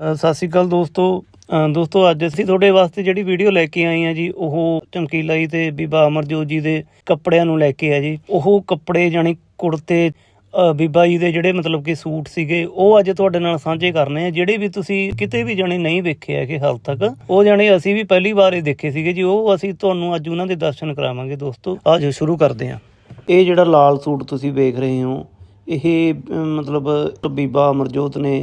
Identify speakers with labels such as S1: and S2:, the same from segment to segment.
S1: ਸਤਿ ਸ਼੍ਰੀ ਅਕਾਲ ਦੋਸਤੋ। ਦੋਸਤੋ, ਅੱਜ ਅਸੀਂ ਤੁਹਾਡੇ ਵਾਸਤੇ ਜਿਹੜੀ ਵੀਡੀਓ ਲੈ ਕੇ ਆਏ ਆ ਜੀ, ਉਹ ਚਮਕੀਲਾ ਜੀ ਤੇ ਬੀਬਾ ਅਮਰਜੋਤ ਜੀ ਦੇ ਕੱਪੜਿਆਂ ਨੂੰ ਲੈ ਕੇ ਆ ਜੀ। ਉਹ ਕੱਪੜੇ ਜਾਨੀ ਕੁੜਤੇ ਬੀਬਾ ਜੀ ਦੇ ਜਿਹੜੇ ਮਤਲਬ ਕਿ ਸੂਟ ਸੀਗੇ, ਉਹ ਅੱਜ ਤੁਹਾਡੇ ਨਾਲ ਸਾਂਝੇ ਕਰਨੇ ਆ। ਜਿਹੜੇ ਵੀ ਤੁਸੀਂ ਕਿਤੇ ਵੀ ਜਾਨੀ ਨਹੀਂ ਵੇਖੇ ਹੈਗੇ ਹਾਲ ਤੱਕ, ਉਹ ਜਾਨੀ ਅਸੀਂ ਵੀ ਪਹਿਲੀ ਵਾਰ ਹੀ ਦੇਖੇ ਸੀਗੇ ਜੀ। ਉਹ ਅਸੀਂ ਤੁਹਾਨੂੰ ਅੱਜ ਉਹਨਾਂ ਦੇ ਦਰਸ਼ਨ ਕਰਾਵਾਂਗੇ ਦੋਸਤੋ। ਆਜੋ, ਸ਼ੁਰੂ ਕਰਦੇ ਹਾਂ। ਇਹ ਜਿਹੜਾ ਲਾਲ ਸੂਟ ਤੁਸੀਂ ਵੇਖ ਰਹੇ ਹੋ, ਇਹ ਮਤਲਬ ਬੀਬਾ ਅਮਰਜੋਤ ਨੇ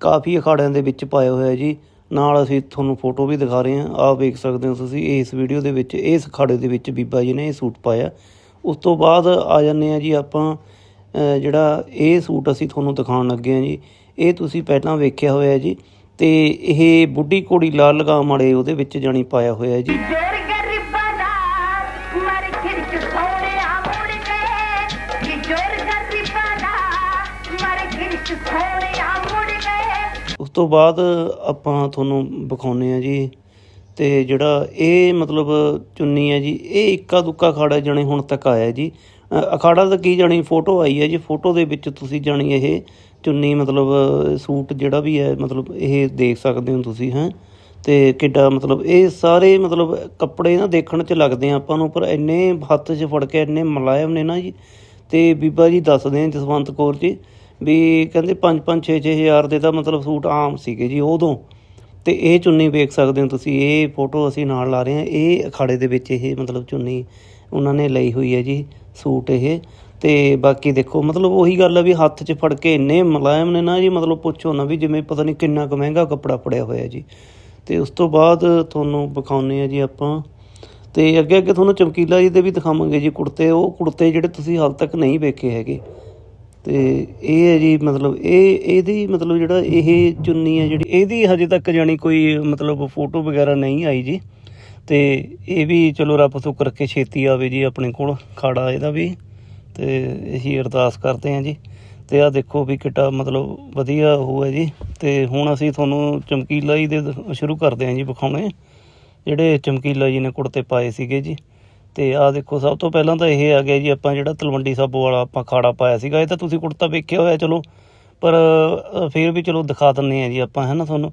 S1: ਕਾਫੀ ਅਖਾੜਿਆਂ ਦੇ ਵਿੱਚ ਪਾਇਆ ਹੋਇਆ ਜੀ। ਨਾਲ ਅਸੀਂ ਤੁਹਾਨੂੰ ਫੋਟੋ ਵੀ ਦਿਖਾ ਰਹੇ ਹਾਂ। ਆਪ ਵੇਖ ਸਕਦੇ ਹੋ ਤੁਸੀਂ, ਇਸ ਵੀਡੀਓ ਦੇ ਵਿੱਚ, ਇਸ ਅਖਾੜੇ ਦੇ ਵਿੱਚ ਬੀਬਾ ਜੀ ਨੇ ਇਹ ਸੂਟ ਪਾਇਆ। ਉਸ ਤੋਂ ਬਾਅਦ ਆ ਜਾਂਦੇ ਆ ਜੀ ਆਪਾਂ ਜਿਹੜਾ ਇਹ ਸੂਟ ਅਸੀਂ ਤੁਹਾਨੂੰ ਦਿਖਾਉਣ ਲੱਗੇ ਹਾਂ ਜੀ। ਇਹ ਤੁਸੀਂ ਪਹਿਲਾਂ ਵੇਖਿਆ ਹੋਇਆ ਜੀ, ਤੇ ਇਹ ਬੁੱਢੀ ਕੋੜੀ ਲਾਲ ਲਗਾਮ ਵਾਲੇ ਉਹਦੇ ਵਿੱਚ ਜਾਣੀ ਪਾਇਆ ਹੋਇਆ ਜੀ। ਉਸ ਤੋਂ ਬਾਅਦ ਆਪਾਂ ਤੁਹਾਨੂੰ ਵਿਖਾਉਨੇ ਆ ਜੀ। ਤੇ ਜਿਹੜਾ ਇਹ ਮਤਲਬ ਚੁੰਨੀ ਹੈ ਜੀ, ਇਹ ਇੱਕਾ ਦੁੱਕਾ ਅਖਾੜਾ ਜਾਣੀ ਹੁਣ ਤੱਕ ਆਇਆ ਜੀ। ਅਖਾੜਾ ਦਾ ਕੀ ਜਾਣੀ ਫੋਟੋ ਆਈ ਹੈ ਜੀ? ਫੋਟੋ ਦੇ ਵਿੱਚ ਤੁਸੀਂ ਜਾਣੀ ਇਹ ਚੁੰਨੀ ਮਤਲਬ ਸੂਟ ਜਿਹੜਾ ਵੀ ਹੈ, ਮਤਲਬ ਇਹ ਦੇਖ ਸਕਦੇ ਹੋ ਤੁਸੀਂ, ਹੈ। ਤੇ ਕਿੱਡਾ ਮਤਲਬ ਇਹ ਸਾਰੇ ਮਤਲਬ ਕੱਪੜੇ ਨਾ ਦੇਖਣ 'ਚ ਲੱਗਦੇ ਆ ਆਪਾਂ ਨੂੰ, ਪਰ ਇੰਨੇ ਹੱਥ 'ਚ ਫੜ ਕੇ ਇੰਨੇ ਮੁਲਾਇਮ ਨੇ ਨਾ ਜੀ। ਤੇ ਬੀਬਾ ਜੀ ਦੱਸਦੇ ਆ ਜਸਵੰਤ ਕੌਰ ਜੀ ਵੀ ਕਹਿੰਦੇ 5 5 6 6 ਹਜ਼ਾਰ ਦੇ ਤਾਂ ਮਤਲਬ ਸੂਟ ਆਮ ਸੀਗੇ ਜੀ ਉਦੋਂ। ਤੇ ਇਹ ਚੁੰਨੀ ਵੇਖ ਸਕਦੇ ਹੋ ਤੁਸੀਂ, ਇਹ ਫੋਟੋ ਅਸੀਂ ਨਾਲ ਲਾ ਰਹੇ ਹਾਂ। ਇਹ ਅਖਾੜੇ ਦੇ ਵਿੱਚ ਇਹ ਮਤਲਬ ਚੁੰਨੀ ਉਹਨਾਂ ਨੇ ਲਈ ਹੋਈ ਹੈ ਜੀ, ਸੂਟ ਇਹ। ਤੇ ਬਾਕੀ ਦੇਖੋ, ਮਤਲਬ ਉਹੀ ਗੱਲ ਹੈ ਵੀ ਹੱਥ 'ਚ ਫੜ ਕੇ ਇੰਨੇ ਮੁਲਾਇਮ ਨੇ ਨਾ ਜੀ, ਮਤਲਬ ਪੁੱਛੋ ਨਾ ਵੀ ਜਿਵੇਂ ਪਤਾ ਨਹੀਂ ਕਿੰਨਾ ਕੁ ਮਹਿੰਗਾ ਕੱਪੜਾ ਫੜਿਆ ਹੋਇਆ ਜੀ। ਤੇ ਉਸ ਤੋਂ ਬਾਅਦ ਤੁਹਾਨੂੰ ਵਿਖਾਉਨੇ ਆ ਜੀ ਆਪਾਂ। ਤੇ ਅੱਗੇ ਅੱਗੇ ਤੁਹਾਨੂੰ ਚਮਕੀਲਾ ਜੀ ਦੇ ਵੀ ਦਿਖਾਵਾਂਗੇ ਜੀ ਕੁੜਤੇ। ਉਹ ਕੁੜਤੇ ਜਿਹੜੇ ਤੁਸੀਂ ਹਾਲ ਤੱਕ ਨਹੀਂ ਵੇਖੇ ਹੈਗੇ। ਤੇ ਇਹ ਹੈ ਜੀ ਮਤਲਬ ਇਹ, ਇਹਦੀ ਮਤਲਬ ਜਿਹੜਾ ਇਹ ਚੁੰਨੀ ਹੈ ਜਿਹੜੀ, ਇਹਦੀ ਹਜੇ ਤੱਕ ਜਾਣੀ ਕੋਈ ਮਤਲਬ ਫੋਟੋ ਵਗੈਰਾ ਨਹੀਂ ਆਈ ਜੀ। ਤੇ ਇਹ ਵੀ ਚਲੋ ਰੱਬ ਤੋਂ ਕਰਕੇ ਛੇਤੀ ਆਵੇ ਜੀ ਆਪਣੇ ਕੋਲ, ਖਾੜਾ ਇਹਦਾ ਵੀ। ਤੇ ਇਹੀ ਅਰਦਾਸ ਕਰਦੇ ਹਾਂ ਜੀ। ਤੇ ਆਹ ਦੇਖੋ ਵੀ ਕਿੱਡਾ ਮਤਲਬ ਵਧੀਆ ਉਹ ਹੈ ਜੀ। ਤੇ ਹੁਣ ਅਸੀਂ ਤੁਹਾਨੂੰ ਚਮਕੀਲਾ ਜੀ ਦੇ ਸ਼ੁਰੂ ਕਰਦੇ ਹਾਂ ਜੀ ਵਿਖਾਉਣੇ। ਜਿਹੜੇ ਚਮਕੀਲਾ ਜੀ ਨੇ ਕੁੜਤੇ ਪਾਏ ਸੀਗੇ ਜੀ। ਤੇ ਆਹ ਦੇਖੋ, ਸਭ ਤੋਂ ਪਹਿਲਾਂ ਤਾਂ ਇਹ ਆ ਗਿਆ ਜੀ, ਆਪਾਂ ਜਿਹੜਾ ਤਲਵੰਡੀ ਸਾਬੋ ਵਾਲਾ ਆਪਾਂ ਖਾੜਾ ਪਾਇਆ ਸੀਗਾ, ਇਹ ਤਾਂ ਤੁਸੀਂ ਕੁੜਤਾ ਵੇਖਿਆ ਹੋਇਆ, ਚਲੋ, ਪਰ ਫਿਰ ਵੀ ਚਲੋ ਦਿਖਾ ਦਿੰਨੇ ਆ ਜੀ ਆਪਾਂ, ਹੈ ਨਾ ਤੁਹਾਨੂੰ?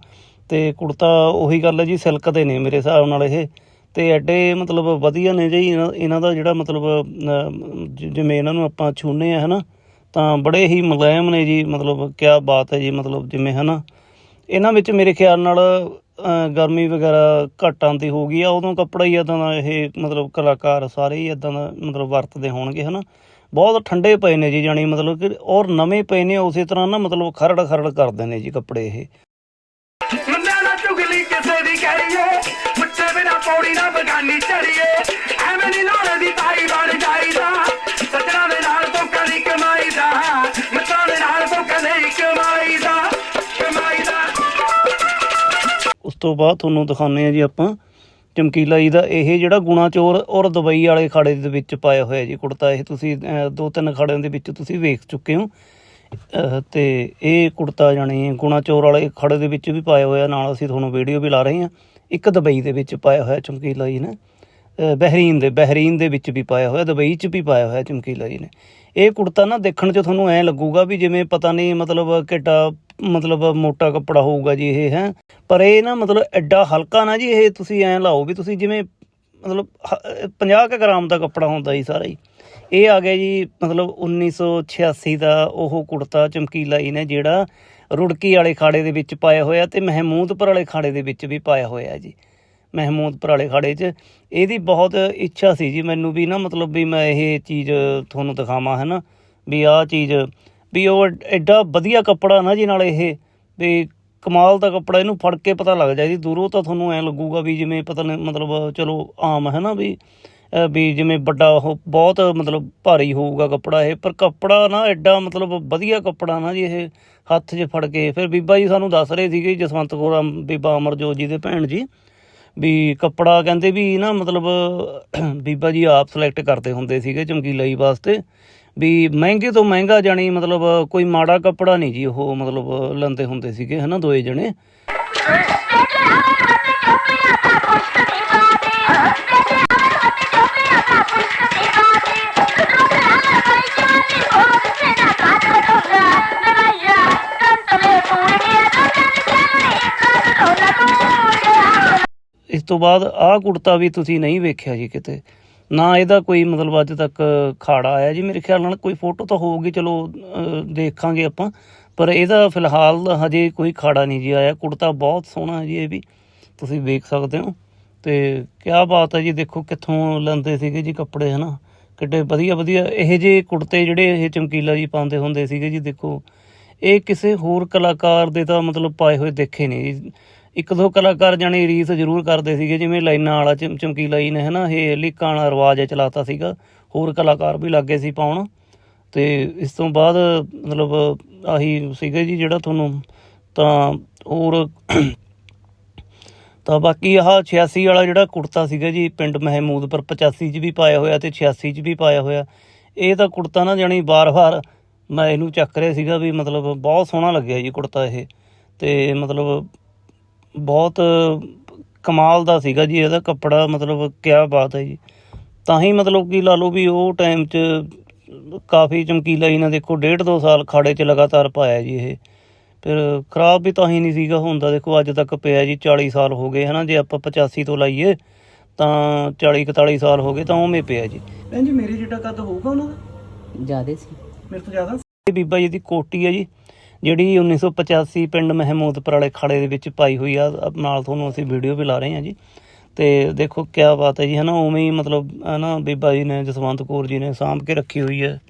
S1: ਤੇ ਕੁੜਤਾ ਉਹੀ ਗੱਲ ਹੈ ਜੀ, ਸਿਲਕ ਦੇ ਨੇ ਮੇਰੇ ਹਿਸਾਬ ਨਾਲ ਇਹ, ਤੇ ਐਡੇ ਮਤਲਬ ਵਧੀਆ ਨੇ ਜੀ, ਇਹਨਾਂ ਇਹਨਾਂ ਦਾ ਜਿਹੜਾ ਮਤਲਬ ਜਿਵੇਂ ਇਹਨਾਂ ਨੂੰ ਆਪਾਂ ਛੂਨੇ ਆ, ਹੈ ਨਾ? ਤਾਂ ਬੜੇ ਹੀ ਮੁਲਾਇਮ ਨੇ ਜੀ, ਮਤਲਬ ਕਿਆ ਬਾਤ ਹੈ ਜੀ, ਮਤਲਬ ਜਿਵੇਂ, ਹੈ ਨਾ? ਇਹਨਾਂ ਵਿੱਚ ਮੇਰੇ ਖਿਆਲ ਨਾਲ ਗਰਮੀ ਵਗੈਰਾ ਘੱਟ ਆਉਂਦੀ ਹੋਊਗੀ ਆ, ਉਦੋਂ ਕੱਪੜਾ ਹੀ ਇਦਾਂ ਦਾ ਇਹ ਮਤਲਬ ਕਲਾਕਾਰ ਸਾਰੇ ਹੀ ਇਦਾਂ ਦਾ ਮਤਲਬ ਵਰਤਦੇ ਹੋਣਗੇ, ਹਨਾ? ਬਹੁਤ ਠੰਡੇ ਪਏ ਨੇ ਜੀ ਜਾਣੀ ਮਤਲਬ ਕਿ, ਔਰ ਨਵੇਂ ਪਏ ਨੇ, ਉਸੇ ਤਰ੍ਹਾਂ ਨਾ ਮਤਲਬ ਖਰੜ ਖਰੜ ਕਰਦੇ ਨੇ ਜੀ ਕੱਪੜੇ ਇਹ।
S2: ਮੁੰਡਿਆਂ ਨਾਲ ਚੁਗਲੀ ਕਿਸੇ ਦੀ ਕਰੀਏ ਮੁੱਛੇ ਬਿਨਾ ਪੌੜੀ ਨਾ ਬਗਾਨੀ ਚੜੀਏ ਐਵੇਂ ਨਹੀਂ ਤੋਂ
S1: ਬਾਅਦ ਤੁਹਾਨੂੰ ਦਿਖਾਉਂਦੇ ਆ ਜੀ ਆਪਾਂ। ਚਮਕੀਲਾ ਜੀ ਦਾ ਇਹ ਜਿਹੜਾ ਗੁਣਾ ਚੋਰ ਔਰ ਦੁਬਈ ਵਾਲੇ ਖਾੜੇ ਦੇ ਵਿੱਚ ਪਾਇਆ ਹੋਇਆ ਜੀ ਕੁੜਤਾ ਇਹ ਤੁਸੀਂ ਦੋ ਤਿੰਨ ਖਾੜਿਆਂ ਦੇ ਵਿੱਚ ਤੁਸੀਂ ਵੇਖ ਚੁੱਕੇ ਹੋ। ਅਹ, ਤੇ ਇਹ ਕੁੜਤਾ ਜਾਣੀ ਗੁਣਾ ਚੋਰ ਵਾਲੇ ਖਾੜੇ ਦੇ ਵਿੱਚ ਵੀ ਪਾਇਆ ਹੋਇਆ ਨਾਲ ਅਸੀਂ ਤੁਹਾਨੂੰ ਵੀਡੀਓ ਵੀ ਲਾ ਰਹੇ ਹਾਂ। ਇੱਕ ਦੁਬਈ ਦੇ ਵਿੱਚ ਪਾਇਆ ਹੋਇਆ ਚਮਕੀਲਾ ਜੀ ਨੇ। ਬਹਿਰੀਨ ਦੇ ਬਹਿਰੀਨ ਦੇ ਵਿੱਚ ਵੀ ਪਾਇਆ ਹੋਇਆ ਦੁਬਈ 'ਚ ਵੀ ਪਾਇਆ ਹੋਇਆ ਚਮਕੀਲਾ ਜੀ ਨੇ। ਇਹ ਕੁੜਤਾ ਨਾ ਦੇਖਣ 'ਚ ਤੁਹਾਨੂੰ ਐਂ ਲੱਗੂਗਾ ਵੀ ਜਿਵੇਂ ਪਤਾ ਨਹੀਂ ਮਤਲਬ ਕਿੱਡਾ ਮਤਲਬ ਮੋਟਾ ਕੱਪੜਾ ਹੋਊਗਾ ਜੀ ਇਹ, ਹੈ? ਪਰ ਇਹ ਨਾ ਮਤਲਬ ਐਡਾ ਹਲਕਾ ਨਾ ਜੀ ਇਹ ਤੁਸੀਂ ਐਂ ਲਾਓ ਵੀ ਤੁਸੀਂ ਜਿਵੇਂ ਮਤਲਬ 50 ਕੁ ਗ੍ਰਾਮ ਦਾ ਕੱਪੜਾ ਹੁੰਦਾ ਜੀ ਸਾਰਾ ਹੀ। ਇਹ ਆ ਗਿਆ ਜੀ ਮਤਲਬ 1986 ਦਾ ਉਹ ਕੁੜਤਾ ਚਮਕੀਲਾ ਜੀ ਨੇ ਜਿਹੜਾ ਰੁੜਕੀ ਵਾਲੇ ਖਾੜੇ ਦੇ ਵਿੱਚ ਪਾਇਆ ਹੋਇਆ ਤੇ ਮਹਿਮੂਦਪੁਰ ਵਾਲੇ ਖਾੜੇ ਦੇ ਵਿੱਚ ਵੀ ਪਾਇਆ ਹੋਇਆ ਜੀ। ਮਹਿਮੂਦਪੁਰ ਵਾਲੇ ਖਾੜੇ 'ਚ। ਇਹਦੀ ਬਹੁਤ ਇੱਛਾ ਸੀ ਜੀ ਮੈਨੂੰ ਵੀ ਨਾ ਮਤਲਬ ਵੀ ਮੈਂ ਇਹ ਚੀਜ਼ ਤੁਹਾਨੂੰ ਦਿਖਾਵਾਂ ਹੈ ਨਾ ਵੀ ਆਹ ਚੀਜ਼ ਵੀ ਉਹ ਐਡਾ ਵਧੀਆ ਕੱਪੜਾ ਨਾ ਜੀ ਨਾਲ ਇਹ, ਵੀ ਕਮਾਲ ਦਾ ਕੱਪੜਾ ਇਹਨੂੰ ਫੜ ਕੇ ਪਤਾ ਲੱਗ ਜਾਏ ਜੀ, ਦੂਰੋਂ ਤਾਂ ਤੁਹਾਨੂੰ ਐਂ ਲੱਗੂਗਾ ਵੀ ਜਿਵੇਂ ਪਤਾ ਨਹੀਂ ਮਤਲਬ ਚਲੋ ਆਮ ਹੈ ਨਾ ਵੀ ਵੀ ਜਿਵੇਂ ਵੱਡਾ ਉਹ ਬਹੁਤ ਮਤਲਬ ਭਾਰੀ ਹੋਊਗਾ ਕੱਪੜਾ ਇਹ, ਪਰ ਕੱਪੜਾ ਨਾ ਐਡਾ ਮਤਲਬ ਵਧੀਆ ਕੱਪੜਾ ਨਾ ਜੀ ਇਹ ਹੱਥ 'ਚ ਫੜ ਕੇ, ਫਿਰ ਬੀਬਾ ਜੀ ਸਾਨੂੰ ਦੱਸ ਰਹੇ ਸੀਗੇ ਜਸਵੰਤ ਕੌਰ ਬੀਬਾ ਅਮਰਜੋਤ ਜੀ ਦੇ ਭੈਣ ਜੀ, ਵੀ ਕੱਪੜਾ ਕਹਿੰਦੇ ਵੀ ਨਾ ਮਤਲਬ, ਬੀਬਾ ਜੀ ਆਪ ਸਿਲੈਕਟ ਕਰਦੇ ਹੁੰਦੇ ਸੀਗੇ ਚਮਕੀਲਾ ਜੀ ਵਾਸਤੇ ਵੀ ਮਹਿੰਗੇ ਤੋਂ ਮਹਿੰਗਾ ਜਾਣੀ ਮਤਲਬ ਕੋਈ ਮਾੜਾ ਕੱਪੜਾ ਨਹੀਂ ਜੀ, ਉਹ ਮਤਲਬ ਲੰਦੇ ਹੁੰਦੇ ਸੀਗੇ, ਹਨਾ, ਦੋਏ ਜਣੇ।
S3: ਇਸ
S1: ਤੋਂ ਬਾਅਦ ਆਹ ਕੁੜਤਾ ਵੀ ਤੁਸੀਂ ਨਹੀਂ ਵੇਖਿਆ ਜੀ ਕਿਤੇ। ਨਾ ਇਹਦਾ ਕੋਈ ਮਤਲਬ ਅੱਜ ਤੱਕ ਖਾੜਾ ਆਇਆ ਜੀ। ਮੇਰੇ ਖਿਆਲ ਨਾਲ ਕੋਈ ਫੋਟੋ ਤਾਂ ਹੋਊਗੀ, ਚਲੋ ਦੇਖਾਂਗੇ ਆਪਾਂ। ਪਰ ਇਹਦਾ ਫਿਲਹਾਲ ਹਜੇ ਕੋਈ ਖਾੜਾ ਨਹੀਂ ਜੀ ਆਇਆ। ਕੁੜਤਾ ਬਹੁਤ ਸੋਹਣਾ ਹੈ ਜੀ ਇਹ ਵੀ। ਤੁਸੀਂ ਵੇਖ ਸਕਦੇ ਹੋ। ਤੇ ਕਿਆ ਬਾਤ ਹੈ ਜੀ, ਦੇਖੋ ਕਿੱਥੋਂ ਲੈਂਦੇ ਸੀਗੇ ਜੀ ਕੱਪੜੇ, ਹਨਾ? ਕਿੱਡੇ ਵਧੀਆ ਵਧੀਆ। ਇਹ ਜੇ ਕੁੜਤੇ ਜਿਹੜੇ ਇਹ ਚਮਕੀਲਾ ਜੀ ਪਾਉਂਦੇ ਹੁੰਦੇ ਸੀਗੇ ਜੀ, ਦੇਖੋ। ਇਹ ਕਿਸੇ ਹੋਰ ਕਲਾਕਾਰ ਦੇ ਤਾਂ ਮਤਲਬ ਪਾਏ ਹੋਏ ਦੇਖੇ ਨਹੀਂ ਜੀ। ਇੱਕ ਦੋ ਕਲਾਕਾਰ ਜਾਣੀ ਰੀਸ ਜ਼ਰੂਰ ਕਰਦੇ ਸੀਗੇ, ਜਿਵੇਂ ਲਾਈਨਾਂ ਵਾਲਾ ਚਮ- ਚਮਕੀਲਾ ਜੀ ਨੇ ਹਨਾ ਇਹ ਲੀਕਾਂ ਵਾਲਾ ਰਿਵਾਜ ਚਲਾਤਾ ਸੀਗਾ। ਹੋਰ ਕਲਾਕਾਰ ਵੀ ਲੱਗੇ ਸੀ ਪਾਉਣ। ਤੇ ਇਸ ਤੋਂ ਬਾਅਦ ਮਤਲਬ ਆਹੀ ਸੀਗਾ ਜੀ ਜਿਹੜਾ ਤੁਹਾਨੂੰ ਤਾਂ ਹੋਰ ਤਾਂ ਬਾਕੀ ਆਹ 86 ਵਾਲਾ ਜਿਹੜਾ ਕੁੜਤਾ ਸੀਗਾ ਜੀ, ਪਿੰਡ ਮਹਿਮੂਦਪੁਰ 85 ਚ ਵੀ ਪਾਇਆ ਹੋਇਆ ਤੇ 86 ਚ ਵੀ ਪਾਇਆ ਹੋਇਆ। ਇਹ ਤਾਂ ਕੁੜਤਾ ਨਾ ਜਾਣੀ ਬਾਰ-ਬਾਰ ਮੈਂ ਇਹਨੂੰ ਚੱਕ ਰਿਹਾ ਸੀਗਾ ਵੀ ਮਤਲਬ ਬਹੁਤ ਸੋਹਣਾ ਲੱਗਿਆ ਜੀ ਕੁੜਤਾ ਇਹ। ਤੇ ਮਤਲਬ ਬਹੁਤ ਕਮਾਲ ਦਾ ਸੀਗਾ ਜੀ ਇਹਦਾ ਕੱਪੜਾ ਮਤਲਬ ਕਿਆ ਬਾਤ ਹੈ ਜੀ। ਤਾਂ ਹੀ ਮਤਲਬ ਕਿ ਲਾ ਲਓ ਵੀ ਉਹ ਟਾਈਮ 'ਚ ਕਾਫੀ ਚਮਕੀਲਾ ਇਹਨਾਂ ਦੇਖੋ ਡੇਢ ਦੋ ਸਾਲ ਖਾੜੇ 'ਚ ਲਗਾਤਾਰ ਪਾਇਆ ਜੀ ਇਹ। ਫਿਰ ਖਰਾਬ ਵੀ ਤਾਂ ਹੀ ਨਹੀਂ ਸੀਗਾ ਹੁੰਦਾ ਦੇਖੋ ਅੱਜ ਤੱਕ ਪਿਆ ਜੀ 40 ਸਾਲ ਹੋ ਗਏ ਹਨਾ ਜੇ ਆਪਾਂ 85 ਤੋਂ ਲਾਈਏ ਤਾਂ 40 41 ਸਾਲ ਹੋ ਗਏ ਤਾਂ ਉਵੇਂ ਪਿਆ ਜੀ। ਭੈਣ ਜੀ ਮੇਰੇ ਜਿਹੜਾ ਕੱਦ ਹੋਊਗਾ ਉਹਨਾਂ ਦਾ?
S4: ਜਿਆਦੇ ਸੀ।
S1: ਮੇਰੇ ਤੋਂ ਜ਼ਿਆਦਾ ਇਹ ਬੀਬਾ ਜੀ ਦੀ ਕੋਟੀ ਹੈ ਜੀ। ਜਿਹੜੀ 1985 ਪਿੰਡ ਮਹਿਮੂਦਪੁਰ ਵਾਲੇ ਖਾੜੇ ਦੇ ਵਿੱਚ ਪਾਈ ਹੋਈ ਆ ਨਾਲ ਤੁਹਾਨੂੰ ਅਸੀਂ ਵੀਡੀਓ ਵੀ ਲਾ ਰਹੇ ਹਾਂ ਜੀ। ਤੇ ਦੇਖੋ ਕਿਆ ਬਾਤ ਹੈ ਜੀ, ਹਨਾ, ਉਵੇਂ ਹੀ ਮਤਲਬ, ਹਨਾ ਬੀਬਾ ਜੀ ਨੇ, ਜਸਵੰਤ ਕੌਰ ਜੀ ਨੇ ਸਾਂਭ ਕੇ ਰੱਖੀ ਹੋਈ ਹੈ।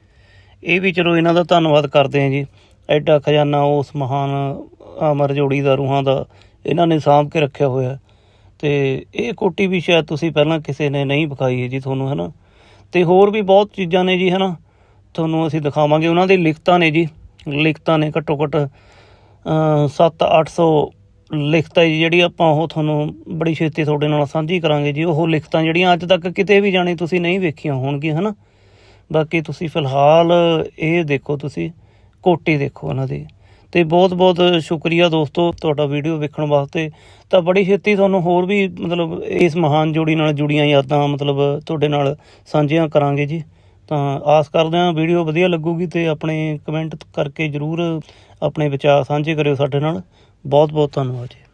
S1: ਇਹ ਵੀ ਚਲੋ ਇਹਨਾਂ ਦਾ ਧੰਨਵਾਦ ਕਰਦੇ ਹਾਂ ਜੀ। ਐਡਾ ਖਜ਼ਾਨਾ ਉਸ ਮਹਾਨ, ਅਮਰ ਜੋੜੀ ਦਾ, ਰੂਹਾਂ ਦਾ, ਇਹਨਾਂ ਨੇ ਸਾਂਭ ਕੇ ਰੱਖਿਆ ਹੋਇਆ। ਤੇ ਇਹ ਕੋਟੀ ਵੀ ਸ਼ਾਇਦ ਤੁਸੀਂ ਪਹਿਲਾਂ ਕਿਸੇ ਨੇ ਨਹੀਂ ਵਿਖਾਈ ਹੈ ਜੀ ਤੁਹਾਨੂੰ, ਹਨਾ। ਤੇ ਹੋਰ ਵੀ ਬਹੁਤ ਚੀਜ਼ਾਂ ਨੇ ਜੀ, ਹਨਾ। ਤੁਹਾਨੂੰ ਅਸੀਂ ਦਿਖਾਵਾਂਗੇ, ਉਹਨਾਂ ਦੀ ਲਿਖਤਾਂ ਨੇ ਜੀ। ਲਿਖਤਾਂ ਨੇ ਘੱਟੋ ਘੱਟ 7-800 ਲਿਖਤਾਂ ਜੀ, ਜਿਹੜੀ ਆਪਾਂ ਉਹ ਤੁਹਾਨੂੰ ਬੜੀ ਛੇਤੀ ਤੁਹਾਡੇ ਨਾਲ ਸਾਂਝੀ ਕਰਾਂਗੇ ਜੀ। ਉਹ ਲਿਖਤਾਂ ਜਿਹੜੀਆਂ ਅੱਜ ਤੱਕ ਕਿਤੇ ਵੀ ਜਾਣੀ ਤੁਸੀਂ ਨਹੀਂ ਵੇਖੀਆਂ ਹੋਣਗੀਆਂ, ਹਨਾ? ਬਾਕੀ ਤੁਸੀਂ ਫਿਲਹਾਲ ਇਹ ਦੇਖੋ ਤੁਸੀਂ, ਕੋਟੀ ਦੇਖੋ ਉਹਨਾਂ ਦੀ। ਤੇ ਬਹੁਤ ਬਹੁਤ ਸ਼ੁਕਰੀਆ ਦੋਸਤੋ ਤੁਹਾਡਾ ਵੀਡੀਓ ਵੇਖਣ ਵਾਸਤੇ। ਤਾਂ ਬੜੀ ਛੇਤੀ ਤੁਹਾਨੂੰ ਹੋਰ ਵੀ ਮਤਲਬ ਇਸ ਮਹਾਨ ਜੋੜੀ ਨਾਲ ਜੁੜੀਆਂ ਯਾਦਾਂ ਮਤਲਬ ਤੁਹਾਡੇ ਨਾਲ ਸਾਂਝੀਆਂ ਕਰਾਂਗੇ ਜੀ। ਤਾਂ ਆਸ ਕਰਦੇ ਹਾਂ ਵੀਡੀਓ ਵਧੀਆ ਲੱਗੂਗੀ ਤੇ ਆਪਣੇ ਕਮੈਂਟ ਕਰਕੇ ਜਰੂਰ ਆਪਣੇ ਵਿਚਾਰ ਸਾਂਝੇ ਕਰਿਓ ਸਾਡੇ ਨਾਲ। ਬਹੁਤ ਬਹੁਤ ਧੰਨਵਾਦ ਜੀ।